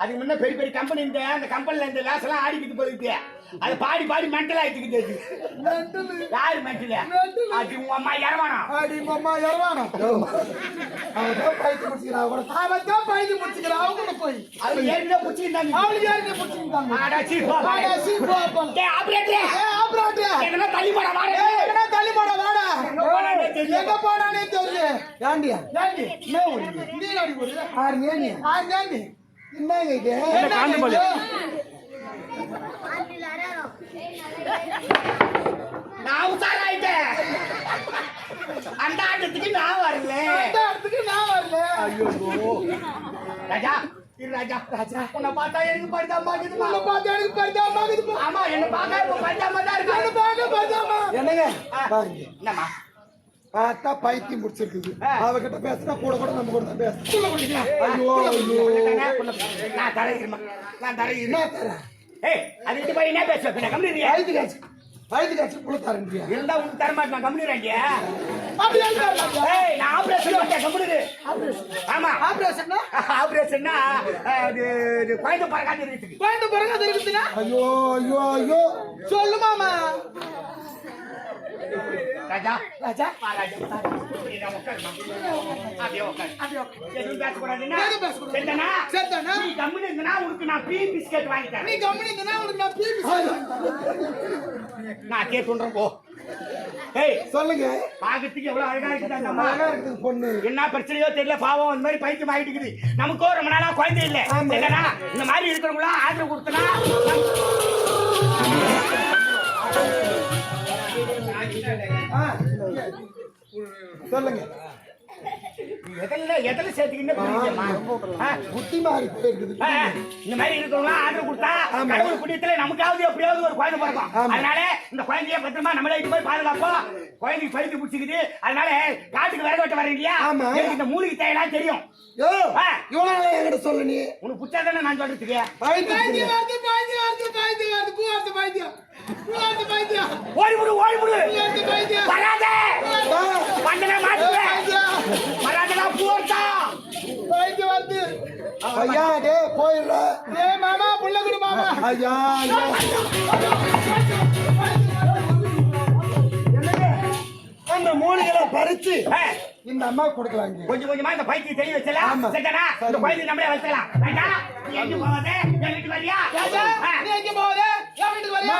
அதுக்கு முன்ன பெரிய பெரிய கம்பெனி இந்த அந்த கம்பெனில இந்த வேசெல்லாம் ஆடிக்கிட்டு போயிருக்கு அதை பாடி பாடி மென்டல் ஆயிட்டு மெண்டலு யாரு மென்டல். அது உங்க அம்மா இறவானா அடி மாமா எரவானோ அவன் தான் பைத்து முடிச்சுக்கிறா அவன் அவன் தான் பைத்து முடிச்சுக்கிறா அவங்க போய் அது ஏற்கனவே புடிச்சிருந்தாங்க அவளுக்கு யாருக்கு முடிச்சுக்கிட்டாங்க ஆடா சீ போ வாடா, சீ, போ, போ. டேய் ஆபரேட்டர் ஏய், ஆப்ராட்டு. எங்கனா தள்ளி போடா வாடா ஏய், எங்கடா தள்ளி போடா, வாடா. எங்க போனானே தெரியல. ஏண்டியா? ஏண்டி? ஊரு இது? நீ ஊரு? ஆறு ஏணி. ஆறு ஏணி. என்னங்க இது? காந்து போலி. நான் உசாராயிட்டேன் அந்த ஆட்டத்துக்கு நான் வரல அந்த இடத்துக்கு நான் வரல. ஐயோ ராஜா இரு ராஜா ராஜா உன்னை பார்த்தா எனக்கு பரிதாபமா இருக்குதுமா உன்னை பார்த்தா எனக்கு பரிதாபமா இருக்குதுப்பா. ஆமா என்ன பார்த்தா இப்ப பரிதாபமா தான் உன்னை இருக்கு பார்க்க பரிதாபமா. என்னங்க ஆ. பாருங்க. என்னம்மா பார்த்தா பைத்தியம் முடிச்சிருக்குது ஆ. அவகிட்ட பேசினா கூட கூட நம்ம கூட தான் பேச ஐயோ ஐயோ. நான் தரையிருமா நான் தரையிரு என்ன தர ஏய் அது இது போய் என்ன பேசுவ? பின்ன கம்பெனி வயது காட்சி வயது காட்சி புள்ள தரேன்றியா இருந்தா உனக்கு தர மாட்டேன். கம்பெனி ஏய் நான் ஆபரேஷன் பண்ணேன் கம்பெனி ஆமா. ஆபரேஷன்னா ஆபரேஷன்னா அது இது குழந்தை பறக்காது இருக்குது பாயிண்ட் பிறகு அது இருக்குதுன்னா ஐயோ ஐயோ ஐயோ. சொல்லு மாமா. ராஜா ராஜா. அப்படியே உட்காரு. எதுவும் பேசக்கூடாதுன்னா? எதுவும் பேசக்கூடாது. சரிதானா? சரிதானா? நீ கம்முனு இருந்தனா உனக்கு நான் பீ பிஸ்கட் வாங்கி நீ தரேன். இருந்தா உனக்கு நான் போ. ஏய், சொல்லுங்க பார்க்கறதுக்கு எவ்வளவு அழகா இருக்குது அந்த அம்மா. அழகா இருக்குது பொண்ணு என்ன பிரச்சனையோ தெரியல பாவம் இந்த மாதிரி பைத்தியம் ஆகிட்டு இருக்குது நமக்கோ ரொம்ப நாளா குழந்தை இல்ல. என்னன்னா இந்த மாதிரி இருக்கிறவங்களா ஆதரவு கொடுத்தனா. சொல்லுங்க. எதில் எதில் சேர்த்துக்கின்னு புரியுதும்மா. ஆ, புத்தி மாறி போயிருக்குது இந்த மாதிரி இருக்கிறவங்களா ஆதரவு கொடுத்தா. கடவுள் புண்ணியத்துல நமக்காவது எப்படியாவது ஒரு குழந்தை பிறக்கும். அதனால இந்த குழந்தைய பத்திரமா நம்மளே இட்டு போய் பாதுகாப்போம் குழந்தைக்கு பழுத்து பிடிச்சிக்குது. அதனால காட்டுக்கு விறகு வெட்ட வர்றீங்க ஆமா. எனக்கு இந்த மூலிகை தேவையெல்லாம் தெரியும்? என்கிட்ட சொல்லு நீ. உனக்கு பிடிச்சாதானே நான் சொல்றதுக்கு? வருது பைத்தியம். வருது. வந்தனே மாட்டுவேன் வராதடா போட்டா ஐயா டே போயிடுற. டே மாமா புள்ள குடு மாமா. ஐயா அந்த மூலிகளை பறிச்சு இந்த அம்மா கொடுக்கலாங்க கொஞ்சம் கொஞ்சமா இந்த பைக்கு தெரிய வச்சல. ஆமா. சரிதானா? இந்த பைக்கு நம்மளே வச்சலாம் நீ எங்க வரியா. நீ எங்க வீட்டுக்கு வரியா?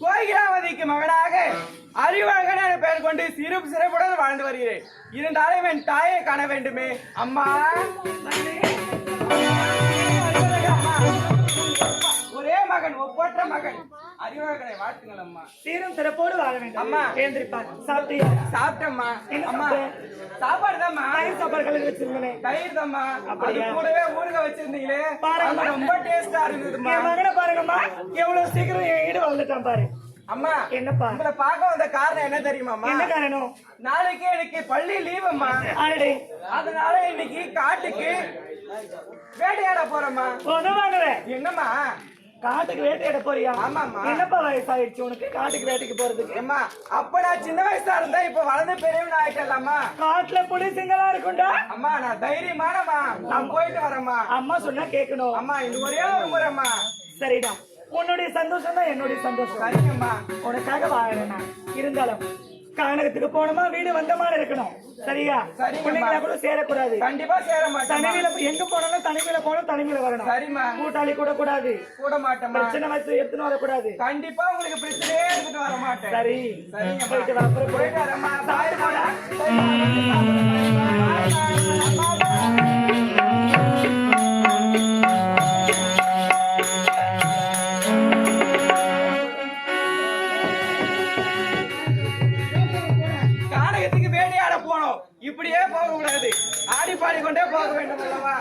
கோகிலாவதிக்கு மகனாக அறிவழகன் என பெயர் கொண்டு சிறு சிறப்புடன் வாழ்ந்து வருகிறேன். இருந்தாலும் என் தாயை காண வேண்டுமே. அம்மா அம்மா. மகன் ஒப்பற்ற மகன். அறிவழகனை வாழ்த்துங்கள் அம்மா சீரும் சிறப்போடு வாழ வேண்டும். அம்மா. ஏந்திரிப்பார் சாப்பிட்டியா? சாப்பிட்டம்மா. அம்மா? சாப்பாடு. தான்மா தயிர் சாப்பாடு கலந்து வச்சிருந்தேன். தயிர் தான்மா அப்படியா? கூடவே ஊறுக வச்சிருந்தீங்களே. பாருங்க. ரொம்ப டேஸ்டா இருந்ததுமா மகனை பாருங்கம்மா. எவ்வளவு சீக்கிரம் ஈடு வந்துட்டான் பாரு. அம்மா என்னப்பா? உங்களை பார்க்க வந்த காரணம் என்ன தெரியுமாம்மா? என்ன காரணம்? நாளைக்கு எனக்கு பள்ளி லீவும்மா. ஆல்ரெடி அதனால இன்னைக்கு காட்டுக்கு வேட்டையாட போறோம்மா. என்னம்மா? காட்டுக்கு வேட்டையாட போறியா? ஆமாம்மா. என்னப்பா வயசாயிடுச்சு உனக்கு? காட்டுக்கு வேட்டைக்கு போறதுக்கு? ஏம்மா அப்ப நான் சின்ன வயசா இருந்தா இப்ப வளர்ந்து பெரியவன் ஆயிட்டலாமா காட்டுல புலி சிங்களா இருக்கும்டா அம்மா நான் தைரியமானம்மா. நான் போயிட்டு வரேம்மா. அம்மா சொன்னா கேட்கணும் அம்மா இது ஒரே ஒரு முறைம்மா. சரிடா. உன்னுடைய சந்தோஷம் தான் என்னுடைய சந்தோஷம். சரிங்கம்மா. உனக்காக வாழறேன் இருந்தாலும் கானகத்துக்கு போனோமா வீடு வந்தமான இருக்கணும். சரியா. பிள்ளைங்களா கூட சேரக்கூடாது. கண்டிப்பா சேர மாட்டேன் தனிமையில எங்க போனாலும் தனிமையில போகணும் தனிமையில வரணும். சரிம்மா. கூட்டாளி கூட கூடாது. கூட மாட்டேம்மா பிரச்சனை வச்சு எடுத்துன்னு வரக்கூடாது. கண்டிப்பா உங்களுக்கு பிரச்சனையே எடுத்துட்டு வர மாட்டேன் சரி. சரிங்கம்மா. போயிட்டு வா அப்புறம் போயிட்டு வரேம்மா. சாப்பிட்டு போடா. பாடிக்கொண்டே போக வேண்டும் அல்லவா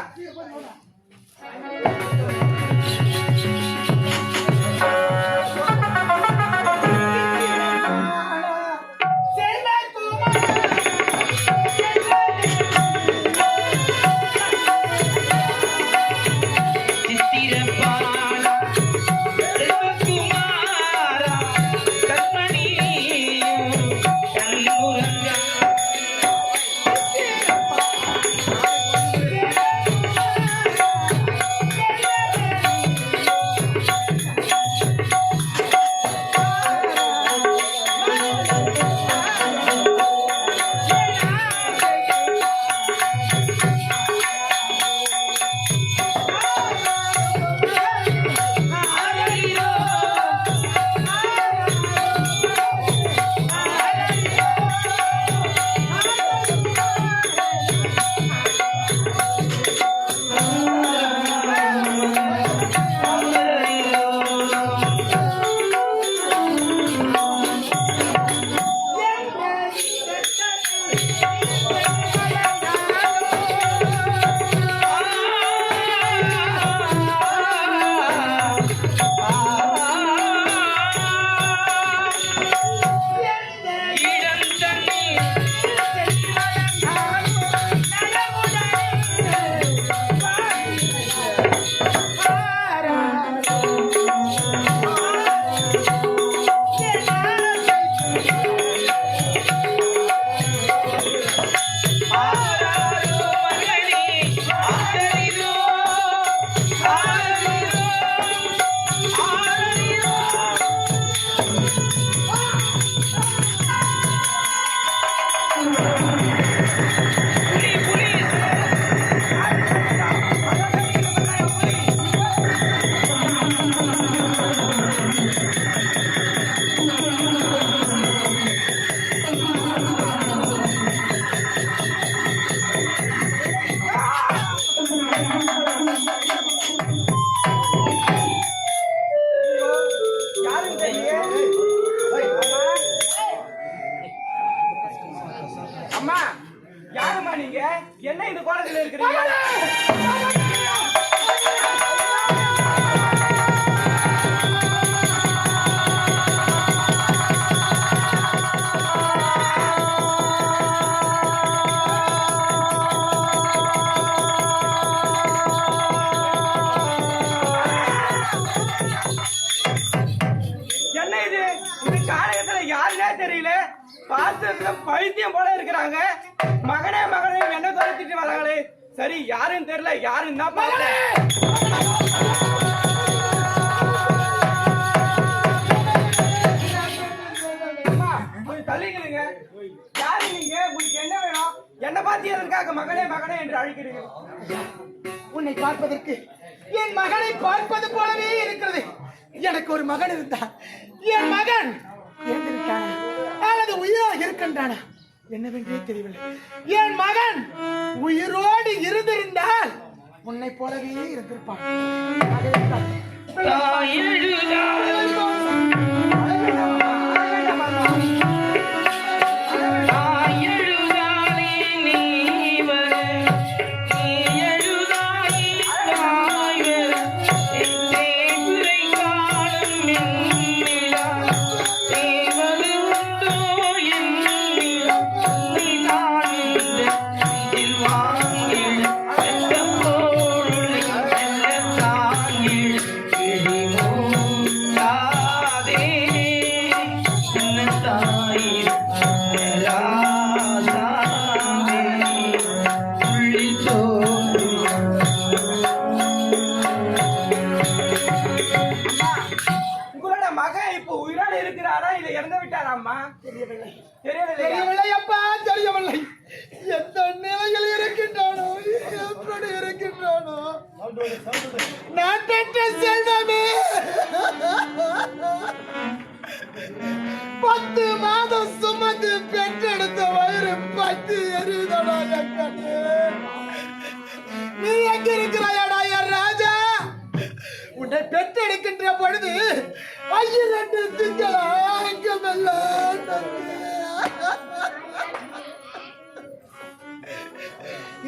எதற்காக மகனே மகனே என்று அழைக்கிறீர்கள். உன்னை பார்ப்பதற்கு என் மகனை பார்ப்பது போலவே இருக்கிறது. எனக்கு ஒரு மகன் இருந்தான். என் மகன் இறந்துவிட்டானா அல்லது உயிராக இருக்கின்றானா? என்னவென்றே தெரியவில்லை. என் மகன் உயிரோடு இருந்திருந்தால் உன்னை போலவே இருந்திருப்பான். நான் பெற்ற செல்வமே. பத்து மாதம் சுமந்து பெற்றெடுத்த வயிறு பத்து எரிதடா நீ எங்க இருக்கிறாயடா என் ராஜா? உன்னை பெற்றெடுக்கின்ற பொழுது ஐயிரண்டு திங்களா அங்கமெல்லாம்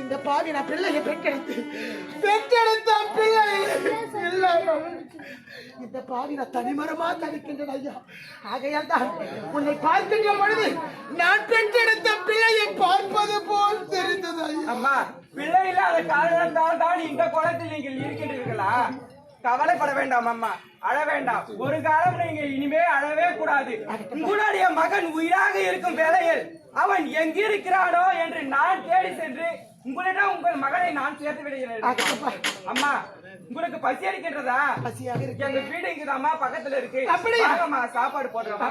இந்த பாவி நான் பிள்ளைய பெற்றெடுத்து பெற்றெடுத்த பிள்ளை. இல்லாமல் இந்த பாவி நான் தனிமரமா தனிக்கின்றன ஐயா. ஆகையால் தான் உன்னை பார்க்கின்ற பொழுது நான் பெற்றெடுத்த பிள்ளையை பார்ப்பது போல் தெரிந்தது ஐயா. அம்மா பிள்ளை இல்லாத காரணத்தால் தான் இந்த குளத்தில் நீங்கள் இருக்கின்றீர்களா? கவலைப்பட வேண்டாம் அம்மா அழ வேண்டாம். ஒரு காலம் நீங்கள் இனிமே அழவே கூடாது. உங்களுடைய மகன் உயிராக இருக்கும் வேளையில் அவன் எங்கிருக்கிறானோ என்று நான் தேடி சென்று உங்களிடம் உங்கள் மகனை நான் சேர்த்து விடுகிறேன். அம்மா உங்களுக்கு பசி அடிக்கின்றதா பசியாக இருக்கு. எங்க வீடு இங்குதாம்மா பக்கத்துல இருக்கு. அப்படியா? வாங்கம்மா சாப்பாடு போடுறோம்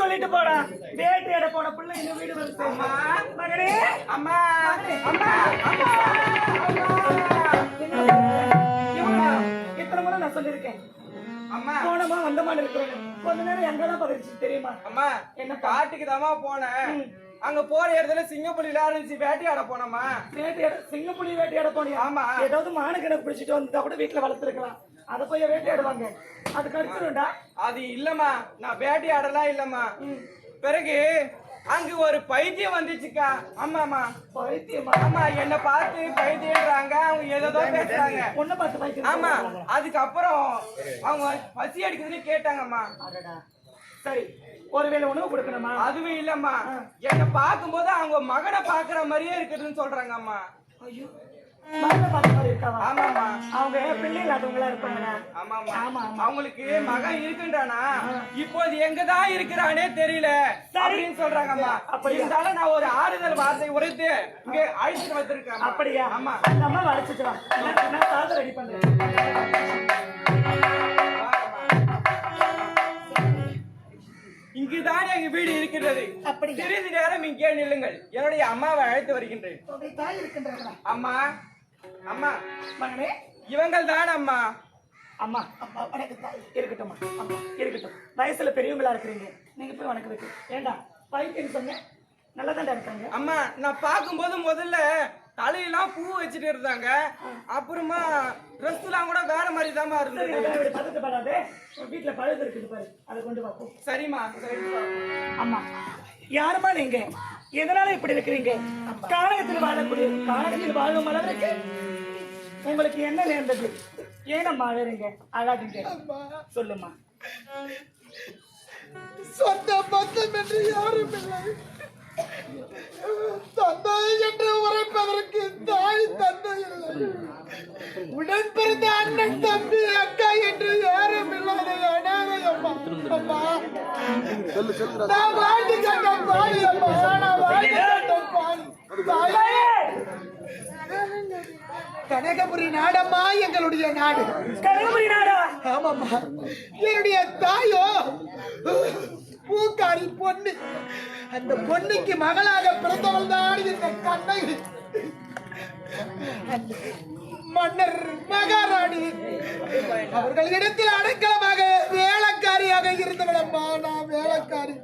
சொல்லிட்டு போடா. வேட்டையாட போன பிள்ளை இந்த வீடு வந்து அம்மா மகனே. அம்மா. அம்மா அம்மா? இத்தனை முறை நான் சொல்லியிருக்கேன். போனமா வந்தமான்னு இருக்கிறேன் கொஞ்ச நேரம் எங்கதான் பதிச்சு தெரியுமா? அம்மா என்ன காட்டுக்கு தாமா போனேன். அங்க போற இடத்துல சிங்கப்புலில இருந்துச்சு வேட்டையாட போனோமா வேட்டையாட சிங்கப்புலி வேட்டையாட போனியா? ஆமா. ஏதாவது மான கிணக்கு பிடிச்சிட்டு வந்தா கூட வீட்டுல வளர்த்துருக்கலாம். அதை போய் வேட்டையாடுவாங்க. அது கடிச்சிரும்டா அது இல்லம்மா. நான் வேட்டையாடலாம் இல்லம்மா. பிறகு அங்க ஒரு பைத்தியம் வந்துச்சுக்கா. ஆமாமா பைத்தியமா? ஆமா என்ன பார்த்து பைத்தியன்றாங்க அவங்க ஏதோ பேசுறாங்க. பொண்ணை பார்த்து பைத்தியம் ஆமா? அதுக்கப்புறம் அவங்க பசி அடிக்குதுன்னு கேட்டாங்கம்மா. சரி ஒருவேளை உணவு கொடுக்கணுமா? அதுவும் இல்லம்மா. என்ன பார்க்கும்போது அவங்க மகனை பாக்குற மாதிரியே இருக்குதுன்னு சொல்றாங்க அம்மா ஐயோ. அவங்க பிள்ளை இல்லாதவங்களா இருப்பாங்கடா. ஆமாமா ஆமா. அவங்களுக்கு மகன் இருக்குன்றானா? இப்போது எங்கதான் இருக்கிறானே தெரியல அப்படின்னு சொல்றாங்கம்மா. அப்படியா? இருந்தாலும் நான் ஒரு ஆறுதல் வார்த்தை உரைத்து இங்க அழைச்சிட்டு வந்திருக்கேன் அப்படியா? ஆமா. அந்த அம்மா அழைச்சிட்டு வா. நான் சாதம் ரெடி பண்றேன் இங்குதான் எங்க வீடு இருக்கிறது. அப்படியா? சிறிது நேரம் இங்கே நில்லுங்கள். என்னுடைய அம்மாவை அழைத்து வருகின்றேன். அம்மா அம்மா மகனே இவங்கள் தான் அம்மா. அம்மா அம்மா வணக்கம் தாய் இருக்கட்டும்மா அம்மா இருக்கட்டும். வயசுல பெரியவங்களா இருக்கிறீங்க. நீங்க போய் வணக்கம் வைக்க ஏண்டா பைத்தியம் சொன்னேன் நல்லா இருக்காங்க. அம்மா நான் பார்க்கும்போது முதல்ல தலையெல்லாம் பூ வச்சுட்டு இருந்தாங்க. அப்புறமா ட்ரெஸ் எல்லாம் கூட வேற மாதிரி சரி, இருந்தது பக்கத்து படாதே வீட்டுல பழுது இருக்குது பாரு. அதை கொண்டு வா போ. சரிம்மா. சரிம்மா அம்மா யாருமா நீங்க? எதனால இப்படி இருக்கிறீங்க? கானகத்தில் வாழக்கூடிய கானகத்தில் வாழும் அளவிற்கு உங்களுக்கு என்ன நேர்ந்தது ஏனம்மா அழறீங்க? அழாதீங்க. சொல்லுமா சொந்த பந்தம் என்று யாரும் இல்லை. தந்தை என்று உரைப்பதற்கு தாய் தந்தை உடன் பிறந்த அண்ணன் தம்பி அக்கா என்று யாரும் இல்லாத அனாதை அம்மா. அம்மா. வாழ்ந்து கண்ட அம்மா. நான் வாழ்ந்து கனகபுரி நாடம்மா எங்களுடைய நாடு. கனகபுரி நாடா? ஆமாம்மா. என்னுடைய தாயோ? பூக்காரி பொண்ணு. அந்த பொண்ணுக்கு மகளாக பிறந்தவள் தான் இந்த கண்ணகி மன்னர் மகாராணி. அவர்களிடத்தில் அடைக்கலமாக வேலைக்காரியாக இருந்தவளம்மா நான் வேலைக்காரி.